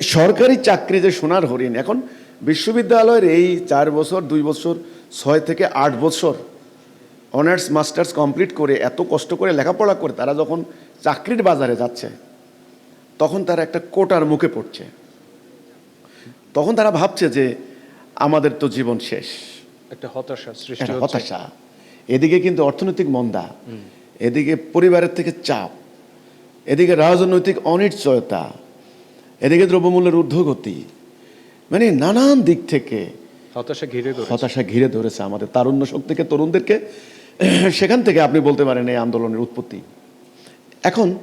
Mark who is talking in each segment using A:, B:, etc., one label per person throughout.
A: সরকারি চাকরি যে সোনার হরিণ এখন বিশ্ববিদ্যালয়ের এই চার বছর দুই বছর ছয় থেকে আট বছর অনার্স মাস্টার্স কমপ্লিট করে এত কষ্ট করে লেখাপড়া করে তারা যখন চাকরির বাজারে যাচ্ছে তখন তারা একটা কোটার মুখে পড়ছে। তখন তারা ভাবছে যে আমাদের তো জীবন শেষ।
B: একটা হতাশা সৃষ্টি
A: হতাশা। এদিকে কিন্তু অর্থনৈতিক মন্দা এদিকে পরিবারের থেকে চাপ এদিকে রাজনৈতিক অনিশ্চয়তা এদিকে দ্রব্যমূল্যের ঊর্ধ্বগতি। মানে নানান দিক থেকে
B: হতাশা ঘিরে
A: হতাশা ঘিরে ধরেছে আমাদের তারুণ্য শক্তিকে তরুণদেরকে। সেখান থেকে আপনি বলতে পারেন এই আন্দোলনের উৎপত্তি। এখন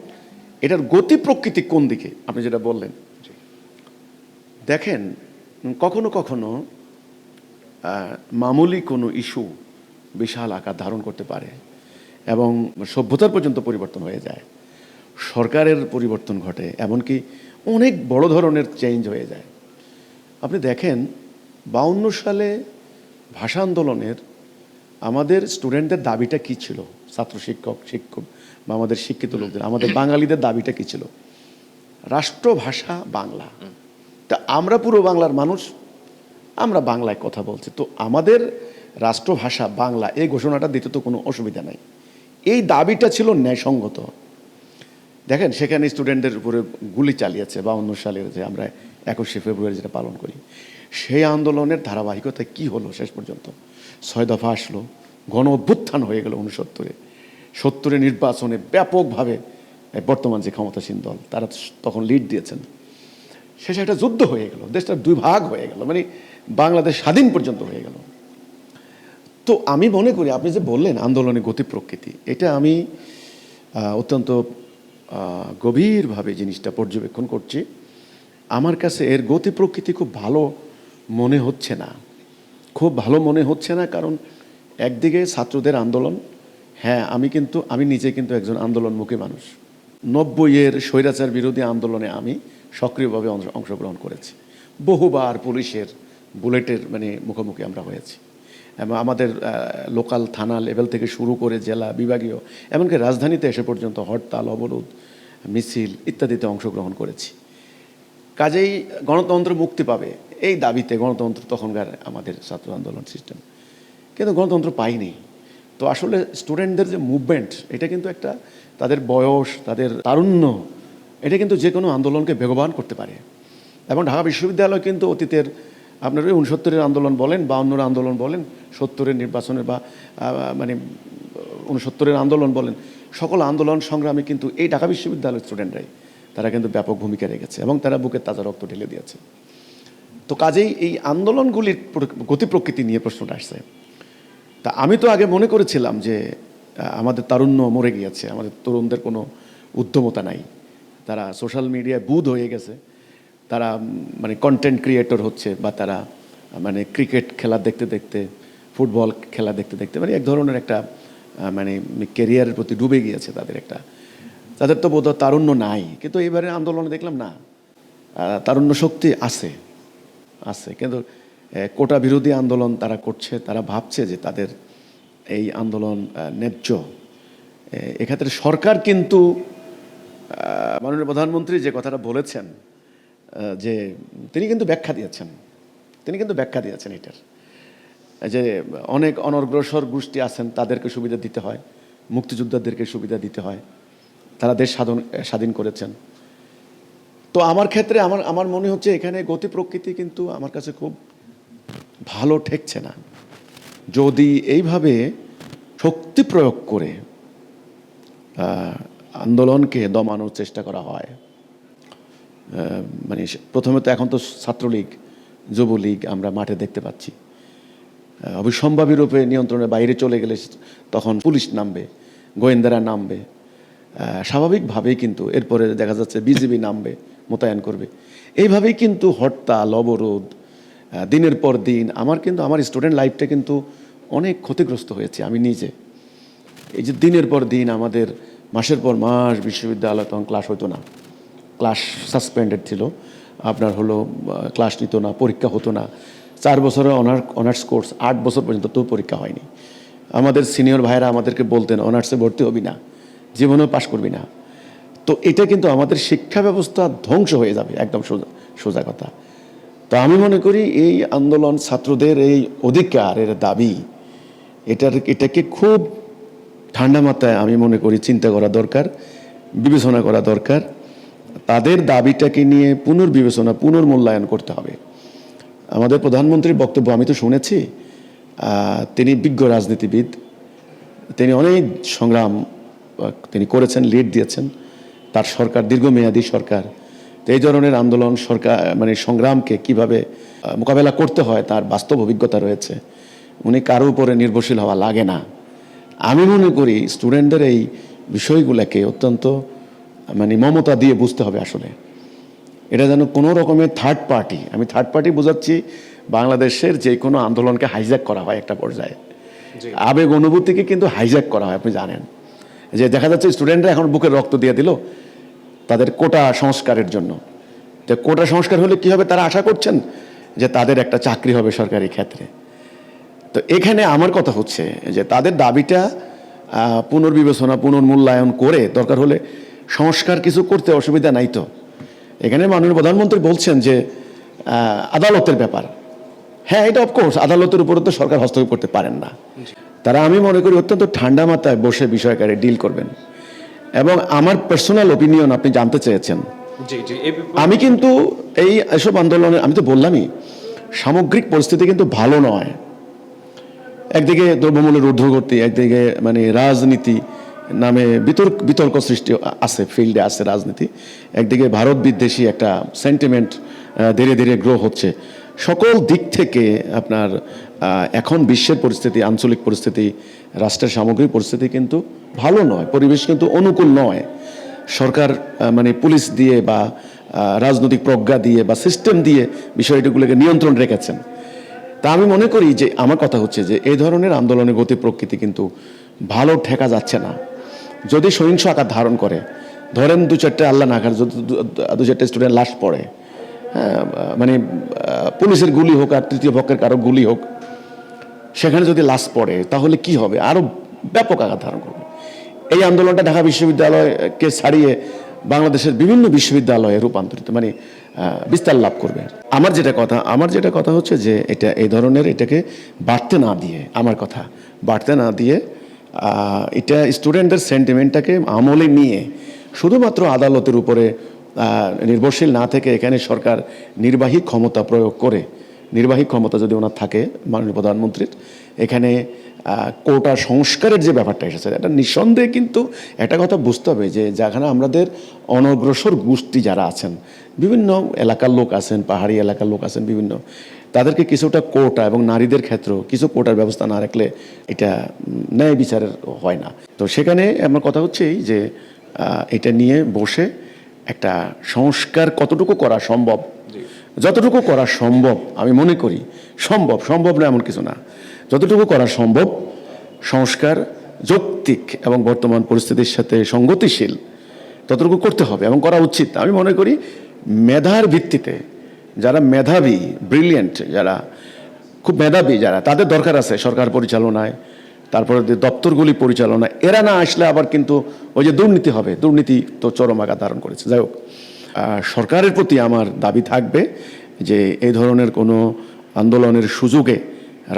A: এটার গতি প্রকৃতি কোন দিকে? আপনি যেটা বললেন। দেখেন কখনো কখনো আহ, মামুলি কোনো ইস্যু বিশাল আকার ধারণ করতে পারে এবং সভ্যতার পর্যন্ত পরিবর্তন হয়ে যায়। সরকারের পরিবর্তন ঘটে এমনকি অনেক বড় ধরনের চেঞ্জ হয়ে যায়। আপনি দেখেন বাউন্ন সালে ভাষা আন্দোলনের আমাদের স্টুডেন্টদের দাবিটা কী ছিল? ছাত্র শিক্ষক শিক্ষক বা আমাদের শিক্ষিত লোকদের আমাদের বাঙালিদের দাবিটা কী ছিল? রাষ্ট্রভাষা বাংলা। তা আমরা পুরো বাংলার মানুষ আমরা বাংলায় কথা বলছি। তো আমাদের রাষ্ট্রভাষা বাংলা এই ঘোষণাটা দিতে তো কোনো অসুবিধা নাই। এই দাবিটা ছিল ন্যায়সঙ্গত। দেখেন, সেখানে স্টুডেন্টদের উপরে গুলি চালিয়েছে বা অন্য সালের যে আমরা একুশে ফেব্রুয়ারি যেটা পালন করি, সেই আন্দোলনের ধারাবাহিকতা কি হলো শেষ পর্যন্ত? ছয় দফা আসলো গণ অভ্যুত্থান হয়ে গেল উনসত্তরে সত্তরে নির্বাচনে ব্যাপকভাবে বর্তমান যে ক্ষমতাসীন দল, তারা তখন লিড দিয়েছেন। শেষে একটা যুদ্ধ হয়ে গেল দেশটা দুই ভাগ হয়ে গেল মানে বাংলাদেশ স্বাধীন পর্যন্ত হয়ে গেল। তো আমি মনে করি, আপনি যে বললেন আন্দোলনের গতি প্রকৃতি, এটা আমি অত্যন্ত গভীরভাবে জিনিসটা পর্যবেক্ষণ করছি। আমার কাছে এর গতি প্রকৃতি খুব ভালো মনে হচ্ছে না। খুব ভালো মনে হচ্ছে না কারণ একদিকে ছাত্রদের আন্দোলন হ্যাঁ আমি কিন্তু, আমি নিজে কিন্তু একজন আন্দোলনমুখী মানুষ। নব্বইয়ের স্বৈরাচার বিরোধী আন্দোলনে আমি সক্রিয়ভাবে অংশগ্রহণ করেছি। বহুবার পুলিশের বুলেটের মানে মুখোমুখি আমরা হয়েছি। এবং আমাদের লোকাল থানা লেভেল থেকে শুরু করে জেলা বিভাগীয়, এমনকি রাজধানীতে এসে পর্যন্ত হরতাল, অবরোধ, মিছিল ইত্যাদিতে অংশগ্রহণ করেছি। কাজেই গণতন্ত্র মুক্তি পাবে, এই দাবিতে গণতন্ত্র তখনকার আমাদের ছাত্র আন্দোলন সিস্টেম কিন্তু গণতন্ত্র পাইনি। তো আসলে স্টুডেন্টদের যে মুভমেন্ট এটা কিন্তু একটা তাদের বয়স, তাদের তারুণ্য, এটা কিন্তু যে কোনো আন্দোলনকে বেগবান করতে পারে। এবং ঢাকা বিশ্ববিদ্যালয় কিন্তু অতীতের আপনার ওই উনসত্তরের আন্দোলন বলেন বাউন্নর আন্দোলন বলেন, সত্তরের নির্বাচনের বা মানে উনসত্তরের আন্দোলন বলেন, সকল আন্দোলন সংগ্রামে কিন্তু এই ঢাকা বিশ্ববিদ্যালয়ের স্টুডেন্টরাই তারা কিন্তু ব্যাপক ভূমিকা রেখেছে এবং তারা বুকের তাজা রক্ত ঢেলে দিয়েছে। তো কাজেই এই আন্দোলনগুলির গতি প্রকৃতি নিয়ে প্রশ্নটা আসছে। তা আমি তো আগে মনে করেছিলাম যে আমাদের তারুণ্য মরে গিয়েছে, আমাদের তরুণদের কোনো উদ্যমতা নাই। তারা সোশ্যাল মিডিয়ায় বুধ হয়ে গেছে। তারা মানে কন্টেন্ট ক্রিয়েটর হচ্ছে বা তারা মানে ক্রিকেট খেলা দেখতে দেখতে ফুটবল খেলা দেখতে দেখতে মানে এক ধরনের একটা মানে কেরিয়ারের প্রতি ডুবে গিয়েছে তাদের একটা, তাদের তো বোধহয় তারুণ্য নাই। কিন্তু এবারে আন্দোলনে দেখলাম না তারুণ্য শক্তি আছে আছে। কিন্তু কোটা বিরোধী আন্দোলন তারা করছে, তারা ভাবছে যে তাদের এই আন্দোলন ন্যায্য। এক্ষেত্রে সরকার কিন্তু মাননীয় প্রধানমন্ত্রী যে কথাটা বলেছেন যে তিনি কিন্তু ব্যাখ্যা দিয়েছেন। তিনি কিন্তু ব্যাখ্যা দিয়েছেন এটার। যে অনেক অনগ্রসর গোষ্ঠী আছেন, তাদেরকে সুবিধা দিতে হয়, মুক্তিযোদ্ধাদেরকে সুবিধা দিতে হয়, তারা দেশ স্বাধীন স্বাধীন করেছেন। তো আমার ক্ষেত্রে আমার আমার মনে হচ্ছে এখানে গতি প্রকৃতি কিন্তু আমার কাছে খুব ভালো ঠেকছে না। যদি এইভাবে শক্তি প্রয়োগ করে আন্দোলনকে দমানোর চেষ্টা করা হয় মানে প্রথমে তো এখন তো ছাত্রলীগ, যুবলীগ আমরা মাঠে দেখতে পাচ্ছি। অবিসম্ভাবী রূপে নিয়ন্ত্রণের বাইরে চলে গেলে তখন পুলিশ নামবে, গোয়েন্দারা নামবে। স্বাভাবিকভাবেই কিন্তু এরপরে দেখা যাচ্ছে বিজিবি নামবে, মোতায়েন করবে। এইভাবেই কিন্তু হরতাল, অবরোধ দিনের পর দিন আমার কিন্তু, আমার স্টুডেন্ট লাইফটা কিন্তু অনেক ক্ষতিগ্রস্ত হয়েছে আমি নিজে। এই যে দিনের পর দিন আমাদের মাসের পর মাস বিশ্ববিদ্যালয় তখন ক্লাস হতো না। ক্লাস সাসপেন্ডেড ছিল। আপনার হলো ক্লাস নিত না, পরীক্ষা হতো না। চার বছরে অনার অনার্স কোর্স আট বছর পর্যন্ত তো পরীক্ষা হয়নি। আমাদের সিনিয়র ভাইরা আমাদেরকে বলতেন অনার্সে ভর্তি হবি না, জীবনেও পাশ করবি না। তো এটা কিন্তু আমাদের শিক্ষা ব্যবস্থা ধ্বংস হয়ে যাবে, একদম সোজা সোজা কথা। তো আমি মনে করি এই আন্দোলন ছাত্রদের এই অধিকার এর দাবি, এটার, এটাকে খুব ঠান্ডা মাথায় আমি মনে করি চিন্তা করা দরকার, বিবেচনা করা দরকার। তাদের দাবিটাকে নিয়ে পুনর্বিবেচনা, পুনর্মূল্যায়ন করতে হবে। আমাদের প্রধানমন্ত্রীর বক্তব্য আমি তো শুনেছি। তিনি বিজ্ঞ রাজনীতিবিদ। তিনি অনেক সংগ্রাম তিনি করেছেন, লিড দিয়েছেন। তার সরকার দীর্ঘমেয়াদী সরকার। এই ধরনের আন্দোলন সরকার মানে সংগ্রামকে কীভাবে মোকাবেলা করতে হয় তার বাস্তব অভিজ্ঞতা রয়েছে। উনি কারও উপরে নির্ভরশীল হওয়া লাগে না। আমি মনে করি স্টুডেন্টদের এই বিষয়গুলোকে অত্যন্ত মানে মমতা দিয়ে বুঝতে হবে আসলে। এটা যেন কোনো রকমের থার্ড পার্টি আমি থার্ড পার্টি বোঝাচ্ছি বাংলাদেশের যে কোনো আন্দোলনকে হাইজ্যাক করা হয় একটা পর্যায়ে। আবেগ অনুভূতিকে কিন্তু হাইজ্যাক করা হয় আপনি জানেন। যে দেখা যাচ্ছে স্টুডেন্টরা এখন বুকের রক্ত দিয়ে দিল তাদের কোটা সংস্কারের জন্য। তো কোটা সংস্কার হলে কি হবে তারা আশা করছেন যে তাদের একটা চাকরি হবে সরকারি ক্ষেত্রে। তো এখানে আমার কথা হচ্ছে যে তাদের দাবিটা পুনর্বিবেচনা পুনর্মূল্যায়ন করে দরকার হলে সংস্কার কিছু করতে অসুবিধা নাই তো। এখানে মাননীয় প্রধানমন্ত্রী বলছেন যে আদালতের ব্যাপার। হ্যাঁ এটা অফকোর্স আদালতের উপরে তো সরকার হস্তক্ষেপ করতে পারেন না। তারা আমি মনে করি অত্যন্ত ঠান্ডা মাথায় বসে বিষয়কারে ডিল করবেন। এবং আমার পার্সোনাল ওপিনিয়ন আপনি জানতে চেয়েছেন। আমি কিন্তু এই এসব আন্দোলনে আমি তো বললামই সামগ্রিক পরিস্থিতি কিন্তু ভালো নয়। একদিকে দ্রব্যমূল্যের ঊর্ধ্বগতি একদিকে মানে রাজনীতি নামে বিতর্ক বিতর্ক সৃষ্টি আছে ফিল্ডে আছে রাজনীতি। একদিকে ভারত বিদ্বেষী একটা সেন্টিমেন্ট ধীরে ধীরে গ্রো হচ্ছে। সকল দিক থেকে আপনার এখন বিশ্বের পরিস্থিতি, আঞ্চলিক পরিস্থিতি, রাষ্ট্রের সামগ্রিক পরিস্থিতি কিন্তু ভালো নয়, পরিবেশ কিন্তু অনুকূল নয়। সরকার মানে পুলিশ দিয়ে বা রাজনৈতিক প্রজ্ঞা দিয়ে বা সিস্টেম দিয়ে বিষয়টিগুলোকে নিয়ন্ত্রণ রেখেছেন। তা আমি মনে করি যে, আমার কথা হচ্ছে যে, এই ধরনের আন্দোলনের গতি প্রকৃতি কিন্তু ভালো ঠেকা যাচ্ছে না। যদি সহিংস আকার ধারণ করে, ধরেন দু চারটে আল্লাহ নাগার যদি দু- চারটে স্টুডেন্ট লাশ পড়ে হ্যাঁ মানে পুলিশের গুলি হোক আর তৃতীয় পক্ষের কারও গুলি হোক, সেখানে যদি লাশ পড়ে, তাহলে কি হবে? আরও ব্যাপক আঘাত ধারণ করবে। এই আন্দোলনটা ঢাকা বিশ্ববিদ্যালয়কে ছাড়িয়ে বাংলাদেশের বিভিন্ন বিশ্ববিদ্যালয়ে রূপান্তরিত মানে বিস্তার লাভ করবে। আমার যেটা কথা, আমার যেটা কথা হচ্ছে যে এটা, এই ধরনের এটাকে বাড়তে না দিয়ে, আমার কথা, বাড়তে না দিয়ে এটা স্টুডেন্টদের সেন্টিমেন্টটাকে আমলে নিয়ে শুধুমাত্র আদালতের উপরে নির্ভরশীল না থেকে এখানে সরকার নির্বাহী ক্ষমতা প্রয়োগ করে, নির্বাহী ক্ষমতা যদি ওনার থাকে, মাননীয় প্রধানমন্ত্রীর, এখানে কোটা সংস্কারের যে ব্যাপারটা এসেছে, এটা নিঃসন্দেহে কিন্তু একটা কথা বুঝতে হবে যে যেখানে আমাদের অনগ্রসর গোষ্ঠী যারা আছেন, বিভিন্ন এলাকার লোক আছেন, পাহাড়ি এলাকার লোক আছেন, বিভিন্ন তাদেরকে কিছুটা কোটা এবং নারীদের ক্ষেত্রেও কিছু কোটার ব্যবস্থা না রাখলে এটা ন্যায় বিচারের হয় না। তো সেখানে আমার কথা হচ্ছে এই যে এটা নিয়ে বসে একটা সংস্কার কতটুকু করা সম্ভব? যতটুকু করা সম্ভব আমি মনে করি সম্ভব সম্ভব না এমন কিছু না। যতটুকু করা সম্ভব সংস্কার যৌক্তিক এবং বর্তমান পরিস্থিতির সাথে সঙ্গতিশীল ততটুকু করতে হবে এবং করা উচিত। আমি মনে করি মেধার ভিত্তিতে যারা মেধাবী ব্রিলিয়েন্ট যারা, খুব মেধাবী যারা, তাদের দরকার আছে সরকার পরিচালনায়, তারপরে যে দপ্তরগুলি পরিচালনা এরা না আসলে আবার কিন্তু ওই যে দুর্নীতি হবে, দুর্নীতি তো চরম আঘাত ধারণ করেছে। যাই হোক সরকারের প্রতি আমার দাবি থাকবে যে এই ধরনের কোনো আন্দোলনের সুযোগে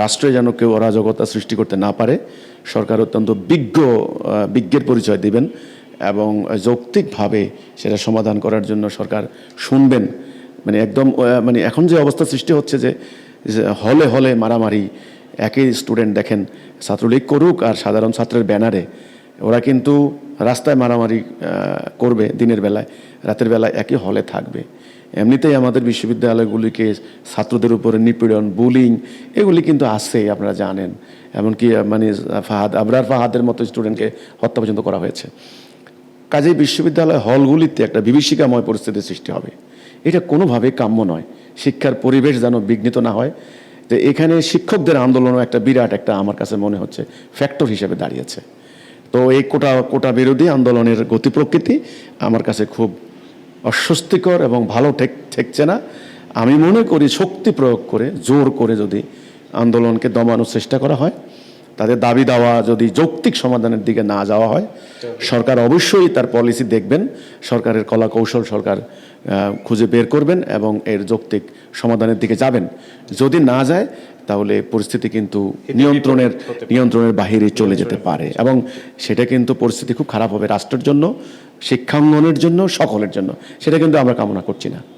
A: রাষ্ট্রে যেন কেউ অরাজকতা সৃষ্টি করতে না পারে। সরকার অত্যন্ত বিজ্ঞ বিজ্ঞের পরিচয় দিবেন এবং যৌক্তিকভাবে সেটা সমাধান করার জন্য সরকার শুনবেন। মানে একদম মানে এখন যে অবস্থা সৃষ্টি হচ্ছে যে হলে হলে মারামারি, একই স্টুডেন্ট দেখেন, ছাত্রলীগ করুক আর সাধারণ ছাত্রের ব্যানারে, ওরা কিন্তু রাস্তায় মারামারি করবে দিনের বেলায়, রাতের বেলায় একই হলে থাকবে। এমনিতেই আমাদের বিশ্ববিদ্যালয়গুলিকে ছাত্রদের উপরে নিপীড়ন বুলিং এগুলি কিন্তু আছে আপনারা জানেন। এমনকি মানে ফাহাদ, আবরার ফাহাদের মতো স্টুডেন্টকে হত্যা পর্যন্ত করা হয়েছে। কাজেই বিশ্ববিদ্যালয় হলগুলিতে একটা বিভীষিকাময় পরিস্থিতির সৃষ্টি হবে। এটা কোনোভাবে কাম্য নয়। শিক্ষার পরিবেশ যেন বিঘ্নিত না হয়। তো এখানে শিক্ষকদের আন্দোলনও একটা বিরাট একটা আমার কাছে মনে হচ্ছে ফ্যাক্টর হিসেবে দাঁড়িয়েছে। তো এই কোটা কোটা বিরোধী আন্দোলনের গতি প্রকৃতি আমার কাছে খুব অস্বস্তিকর এবং ভালো ঠেক, ঠেকছে না। আমি মনে করি শক্তি প্রয়োগ করে, জোর করে যদি আন্দোলনকে দমানোর চেষ্টা করা হয় তাদের দাবি দেওয়া যদি যৌক্তিক সমাধানের দিকে না যাওয়া হয় সরকার অবশ্যই তার পলিসি দেখবেন সরকারের কলা কৌশল সরকার খুঁজে বের করবেন এবং এর যৌক্তিক সমাধানের দিকে যাবেন। যদি না যায় তাহলে পরিস্থিতি কিন্তু নিয়ন্ত্রণের নিয়ন্ত্রণের বাহিরে চলে যেতে পারে এবং সেটা কিন্তু পরিস্থিতি খুব খারাপ হবে রাষ্ট্রের জন্য শিক্ষাঙ্গনের জন্য সকলের জন্য। সেটা কিন্তু আমরা কামনা করছি না।